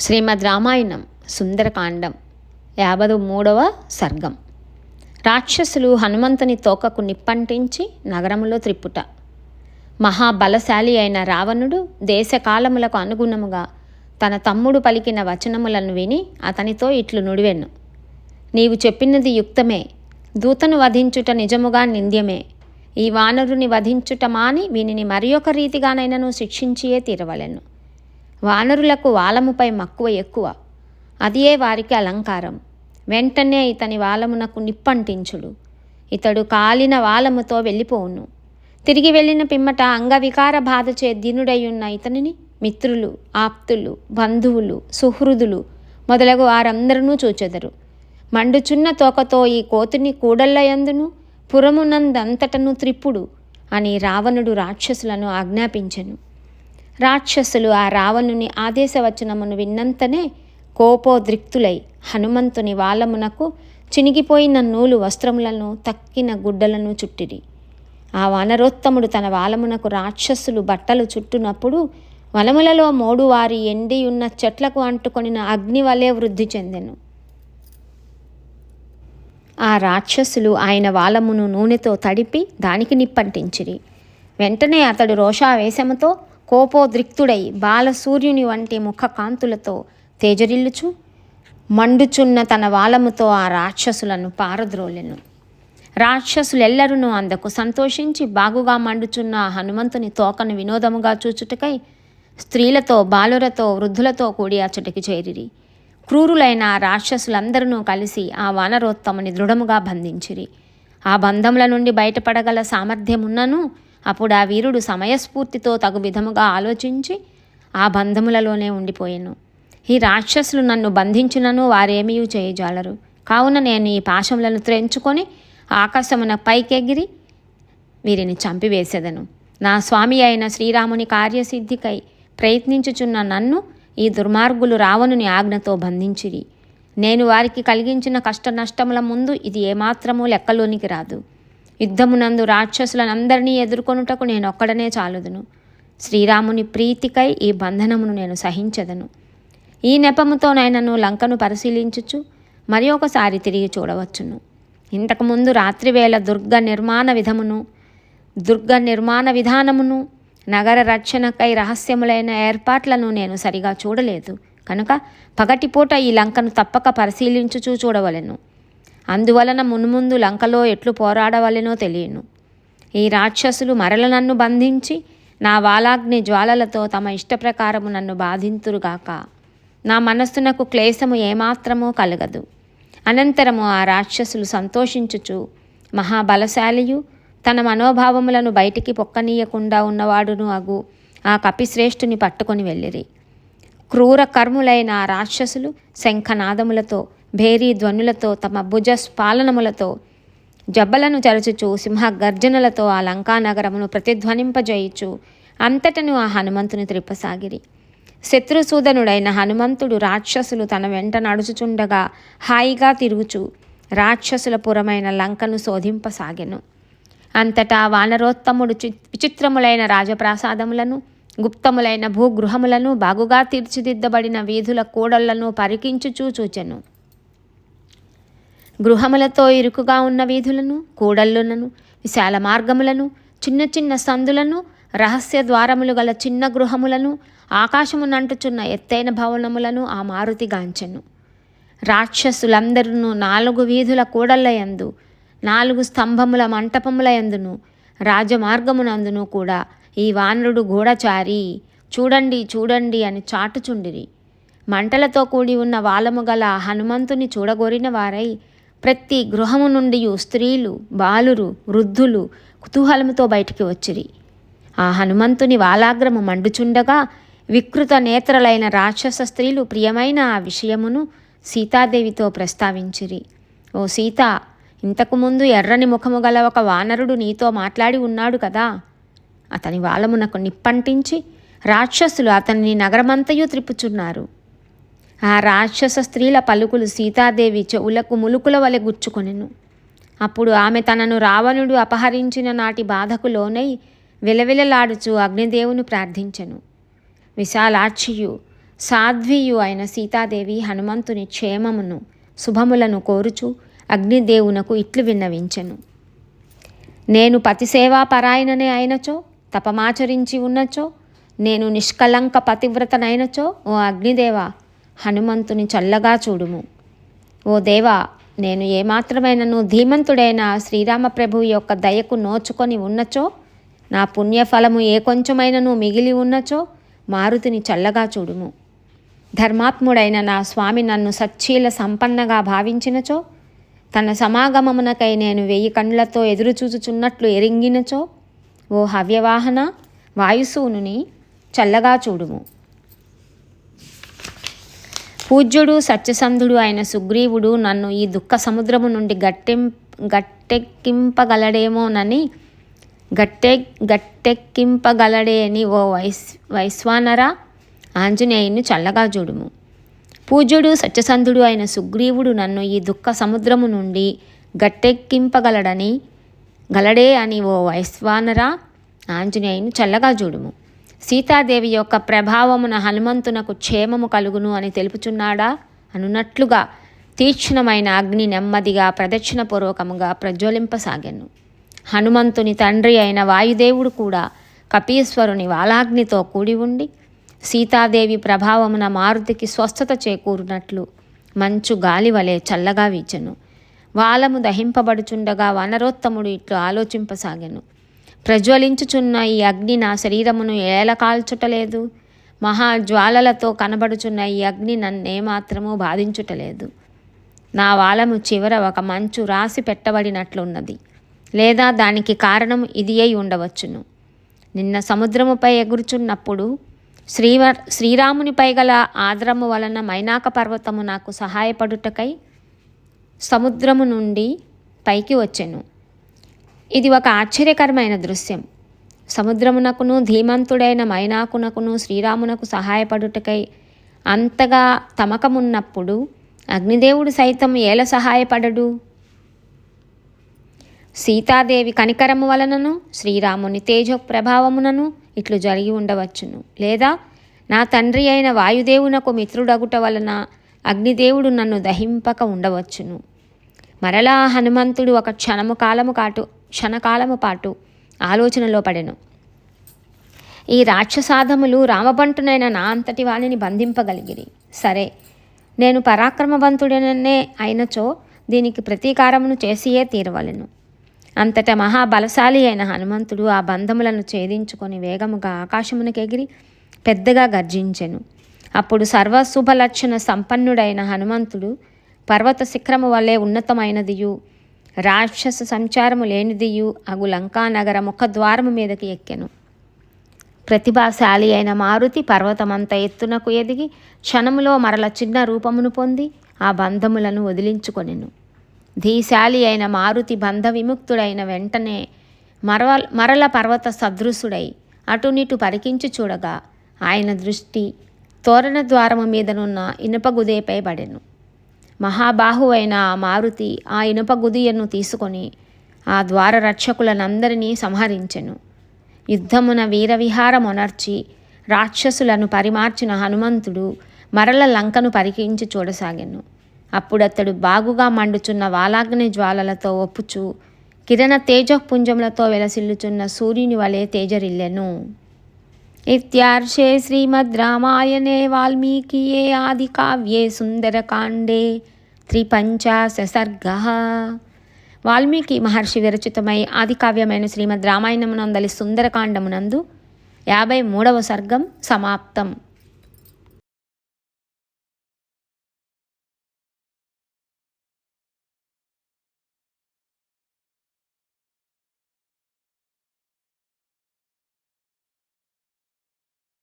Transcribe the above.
శ్రీమద్ రామాయణం సుందరకాండం యాభై మూడవ సర్గం. రాక్షసులు హనుమంతుని తోకకు నిప్పంటించి నగరములో త్రిప్పుట. మహాబలశాలి అయిన రావణుడు దేశకాలములకు అనుగుణముగా తన తమ్ముడు పలికిన వచనములను విని అతనితో ఇట్లు నుడివెన్ను నీవు చెప్పినది యుక్తమే. దూతను వధించుట నిజముగా నింద్యమే. ఈ వానరుని వధించుట మాని వీనిని మరి ఒక రీతిగానైనను శిక్షించియే తీరవలెను. వానరులకు వాలముపై మక్కువ ఎక్కువ. అదియే వారికి అలంకారం. వెంటనే ఇతని వాలమునకు నిప్పంటించుడు. ఇతడు కాలిన వాలముతో వెళ్ళిపోవును. తిరిగి వెళ్ళిన పిమ్మట అంగవికార బాధచే దీనుడయ్యున్న ఇతనిని మిత్రులు ఆప్తులు బంధువులు సుహృదులు మొదలగు వారందరూ చూచెదరు. మండుచున్న తోకతో ఈ కోతుని కూడళ్ళయందును పురమునందంతటను త్రిప్పుడు అని రావణుడు రాక్షసులను ఆజ్ఞాపించెను. రాక్షసులు ఆ రావణుని ఆదేశవచనమును విన్నంతనే కోపోద్రిక్తులై హనుమంతుని వాలమునకు చినిగిపోయిన నూలు వస్త్రములను తక్కిన గుడ్డలను చుట్టిరి. ఆ వానరోత్తముడు తన వాలమునకు రాక్షసులు బట్టలు చుట్టునప్పుడు వనములలో మోడు వారి ఎండి ఉన్న చెట్లకు అంటుకొనిన అగ్ని వలె వృద్ధి చెందెను. ఆ రాక్షసులు ఆయన వాలమును నూనెతో తడిపి దానికి నిప్పంటించిరి. వెంటనే అతడు రోషావేశముతో కోపోద్రిక్తుడై బాలసూర్యుని వంటి ముఖ కాంతులతో తేజరిల్లుచు మండుచున్న తన వాలముతో ఆ రాక్షసులను పారద్రోలెను. రాక్షసులెల్లరూ అందకు సంతోషించి బాగుగా మండుచున్న ఆ హనుమంతుని తోకను వినోదముగా చూచుటకై స్త్రీలతో బాలురతో వృద్ధులతో కూడి అచ్చటికి చేరిరి. క్రూరులైన ఆ రాక్షసులందరూ కలిసి ఆ వానరోత్తముని దృఢముగా బంధించిరి. ఆ బంధముల నుండి బయటపడగల సామర్థ్యమున్నను అప్పుడు ఆ వీరుడు సమయస్ఫూర్తితో తగు విధముగా ఆలోచించి ఆ బంధములలోనే ఉండిపోయాను. ఈ రాక్షసులు నన్ను బంధించినను వారేమీ చేయజాలరు. కావున నేను ఈ పాశములను త్రెంచుకొని ఆకాశమున పైకెగిరి వీరిని చంపివేసేదను. నా స్వామి అయిన శ్రీరాముని కార్యసిద్ధికై ప్రయత్నించుచున్న నన్ను ఈ దుర్మార్గులు రావణుని ఆజ్ఞతో బంధించిరి. నేను వారికి కలిగించిన కష్ట నష్టముల ముందు ఇది ఏమాత్రమూ లెక్కలోనికి రాదు. యుద్ధమునందు రాక్షసులనందరినీ ఎదుర్కొనుటకు నేను ఒక్కడనే చాలుదును. శ్రీరాముని ప్రీతికై ఈ బంధనమును నేను సహించదను. ఈ నెపముతోనైనను లంకను పరిశీలించుచు మరి ఒకసారి తిరిగి చూడవచ్చును. ఇంతకుముందు రాత్రివేళ దుర్గ నిర్మాణ విధమును దుర్గ నిర్మాణ విధానమును నగర రక్షణకై రహస్యములైన ఏర్పాట్లను నేను సరిగా చూడలేదు. కనుక పగటిపూట ఈ లంకను తప్పక పరిశీలించుచూ చూడవలెను. అందువలన మున్ముందు లంకలో ఎట్లు పోరాడవలెనో తెలియను. ఈ రాక్షసులు మరల నన్ను బంధించి నా వాలాగ్ని జ్వాలలతో తమ ఇష్టప్రకారము నన్ను బాధింతురుగాక నా మనస్సునకు క్లేశము ఏమాత్రమూ కలగదు. అనంతరము ఆ రాక్షసులు సంతోషించుచు మహాబలశాలియు తన మనోభావములను బయటికి పొక్కనీయకుండా ఉన్నవాడును అగు ఆ కపిశ్రేష్ఠుని పట్టుకొని వెళ్ళిరి. క్రూర కర్ములైన ఆ రాక్షసులు శంఖనాదములతో భేరీ ధ్వనులతో తమ భుజ స్పాలనములతో జబ్బలను చరచుచు సింహ గర్జనలతో ఆ లంకానగరమును ప్రతిధ్వనింపజేయుచు అంతటను ఆ హనుమంతుని త్రిప్పసాగిరి శత్రుసూదనుడైన హనుమంతుడు రాక్షసులు తన వెంట నడుచుచుండగా హాయిగా తిరుగుచు రాక్షసుల పురమైన లంకను శోధింపసాగెను. అంతటా వానరోత్తముడు విచిత్రములైన రాజప్రాసాదములను గుప్తములైన భూగృహములను బాగుగా తీర్చిదిద్దబడిన వీధుల కూడళ్ళను పరికించుచూ చూచెను. గృహములతో ఇరుకుగా ఉన్న వీధులను కూడళ్ళులను విశాల మార్గములను చిన్న చిన్న సందులను రహస్య ద్వారములు గల చిన్న గృహములను ఆకాశమునంటుచున్న ఎత్తైన భవనములను ఆ మారుతి గాంచెను. రాక్షసులందరూ నాలుగు వీధుల కూడళ్ళయందు నాలుగు స్తంభముల మంటపముల యందును రాజమార్గమునందును కూడా ఈ వానరుడు గూఢచారి చూడండి చూడండి అని చాటుచుండిరి. మంటలతో కూడి ఉన్న వాలము గల హనుమంతుని చూడగోరిన వారై ప్రతి గృహము నుండి స్త్రీలు బాలురు వృద్ధులు కుతూహలముతో బయటికి వచ్చిరి. ఆ హనుమంతుని వాలాగ్రము మండుచుండగా వికృత నేత్రలైన రాక్షస స్త్రీలు ప్రియమైన ఆ విషయమును సీతాదేవితో ప్రస్తావించిరి. ఓ సీత ఇంతకుముందు ఎర్రని ముఖము గల ఒక వానరుడు నీతో మాట్లాడి ఉన్నాడు కదా. అతని వాలమునకు నిప్పంటించి రాక్షసులు అతన్ని నగరమంతయు త్రిప్పుచున్నారు. ఆ రాక్షస స్త్రీల పలుకులు సీతాదేవి చెవులకు ములుకుల వలె గుచ్చుకొనెను. అప్పుడు ఆమె తనను రావణుడు అపహరించిన నాటి బాధకు లోనై విలవిలలాడుచు అగ్నిదేవుని ప్రార్థించెను. విశాలాక్షియు సాధ్వియు అయిన సీతాదేవి హనుమంతుని క్షేమమును శుభములను కోరుచు అగ్నిదేవునకు ఇట్లు విన్నవించెను. నేను పతిసేవా పరాయణనే అయినచో తపమాచరించి ఉన్నచో నేను నిష్కలంక పతివ్రతనైనచో ఓ అగ్నిదేవ హనుమంతుని చల్లగా చూడుము. ఓ దేవా నేను ఏమాత్రమైనను ధీమంతుడైన శ్రీరామప్రభు యొక్క దయకు నోచుకొని ఉన్నచో? నా పుణ్యఫలము ఏ కొంచెమైనను మిగిలి ఉన్నచో? మారుతిని చల్లగా చూడుము. ధర్మాత్ముడైన నా స్వామి నన్ను సచ్చీల సంపన్నగా భావించినచో? తన సమాగమమునకై నేను వెయ్యి కండ్లతో ఎదురుచూచుచున్నట్లు ఎరింగినచో? ఓ హవ్యవాహన వాయుసూనుని చల్లగా చూడుము. పూజ్యుడు సత్యసంధుడు అయిన సుగ్రీవుడు నన్ను ఈ దుఃఖ సముద్రము నుండి గట్టెం గట్టెక్కింపగలడేమోనని గట్టె గట్టెక్కింపగలడే అని ఓ వైస్ వైశ్వానర ఆంజనేయుని చల్లగా చూడుము. పూజ్యుడు సత్యసంధుడు అయిన సుగ్రీవుడు నన్ను ఈ దుఃఖ సముద్రము నుండి గట్టెక్కింపగలడని గలడే అని ఓ వైశ్వానర ఆంజనేయుని చల్లగా చూడుము. సీతాదేవి యొక్క ప్రభావమున హనుమంతునకు క్షేమము కలుగును అని తెలుపుచున్నాడా? అనున్నట్లుగా తీక్ష్ణమైన అగ్ని నెమ్మదిగా ప్రదక్షిణపూర్వకముగా ప్రజ్వలింపసాగాను. హనుమంతుని తండ్రి అయిన వాయుదేవుడు కూడా కపీశ్వరుని వాలాగ్నితో కూడి ఉండి సీతాదేవి ప్రభావమున మారుతికి స్వస్థత చేకూరినట్లు మంచు గాలి వలె చల్లగా వీచెను. వాలము దహింపబడుచుండగా వనరోత్తముడు ఇట్లు ఆలోచింపసాగాను. ప్రజ్వలించుచున్న ఈ అగ్ని నా శరీరమును ఏల కాల్చుటలేదు. మహాజ్వాలలతో కనబడుచున్న ఈ అగ్ని నన్నేమాత్రమూ బాధించుటలేదు. నా వాలము చివర ఒక మంచు రాసి పెట్టబడినట్లున్నది. లేదా దానికి కారణం ఇది అయి ఉండవచ్చును. నిన్న సముద్రముపై ఎగురుచున్నప్పుడు శ్రీవ శ్రీరామునిపై గల ఆదరము వలన మైనాక పర్వతము నాకు సహాయపడుటకై సముద్రము నుండి పైకి వచ్చెను. ఇది ఒక ఆశ్చర్యకరమైన దృశ్యం. సముద్రమునకును ధీమంతుడైన మైనాకునకును శ్రీరామునకు సహాయపడుటకై అంతగా తమకమున్నప్పుడు అగ్నిదేవుడు సైతం ఏల సహాయపడడు? సీతాదేవి కనికరము వలనను శ్రీరాముని తేజ ప్రభావమునను ఇట్లు జరిగి ఉండవచ్చును. లేదా నా తండ్రి అయిన వాయుదేవునకు మిత్రుడగుట వలన అగ్నిదేవుడు నన్ను దహింపక ఉండవచ్చును. మరలా హనుమంతుడు ఒక క్షణము కాలము కాటు క్షణకాలము పాటు ఆలోచనలో పడెను. ఈ రాక్షసాధములు రామబంటునైన నా అంతటి వాణిని బంధింపగలిగిరి. సరే నేను పరాక్రమవంతుడనే అయినచో దీనికి ప్రతీకారమును చేసియే తీరవలెను. అంతట మహాబలశాలి అయిన హనుమంతుడు ఆ బంధములను ఛేదించుకొని వేగముగా ఆకాశమునకు ఎగిరి పెద్దగా గర్జించెను. అప్పుడు సర్వశుభలక్షణ సంపన్నుడైన హనుమంతుడు పర్వత శిఖరము వలె ఉన్నతమైనదియు రాక్షస సంచారము లేనిదియు అగు లంకానగర ముఖద్వారము మీదకి ఎక్కెను. ప్రతిభాశాలి అయిన మారుతి పర్వతమంత ఎత్తునకు ఎదిగి క్షణములో మరల చిన్న రూపమును పొంది ఆ బంధములను వదిలించుకొనెను. ధీశాలి అయిన మారుతి బంధ విముక్తుడైన వెంటనే మరవ మరల పర్వత సదృశుడై అటునిటు పరికించి చూడగా ఆయన దృష్టి తోరణ ద్వారము మీదనున్న ఇనుపగుదేపై పడెను. మహాబాహు అయిన ఆ మారుతి ఆ ఇనుప గుదియను తీసుకొని ఆ ద్వార రక్షకులనందరినీ సంహరించెను. యుద్ధమున వీరవిహారమొనర్చి రాక్షసులను పరిమార్చిన హనుమంతుడు మరల లంకను పరికించి చూడసాగాను. అప్పుడతడు బాగుగా మండుచున్న వాలాగ్ని జ్వాలలతో ఒప్పుచు కిరణ తేజపుంజములతో వెలసిల్లుచున్న సూర్యుని వలె తేజరిల్లెను. ఇత్యార్షే శ్రీమద్ రామాయణే వాల్మీకియే ఆది కావ్యే సుందరకాండే త్రిపంచాశ సర్గ వాల్మీకి మహర్షి విరచితమై ఆది కావ్యమైన శ్రీమద్ రామాయణమునందలి సుందరకాండమునందు యాభై మూడవ సర్గం సమాప్తం